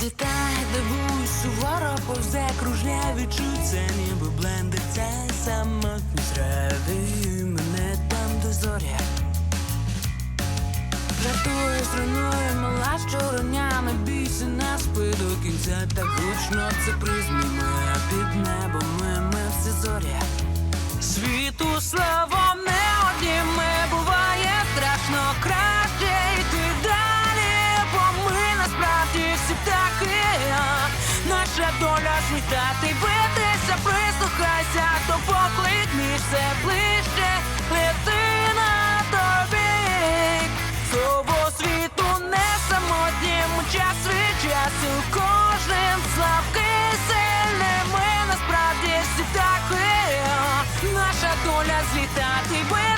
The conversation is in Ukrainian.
Зітає, дивуюсь, суворо повзе кружля відчуться, ніби блендиться самотність Радує мене там до зоря. Жартує струною, мала щороня Не бійся, не спи. До кінця Так гучно це призміме Під небом ми, ми всі зоря. Світу слава Наша доля злітати, битися, прислухайся До поклик між все ближче. Лети на тобі. Слово світу не самотнім Час від часу кожен слабкий сильний Ми насправді всі Наша доля злітати, битися,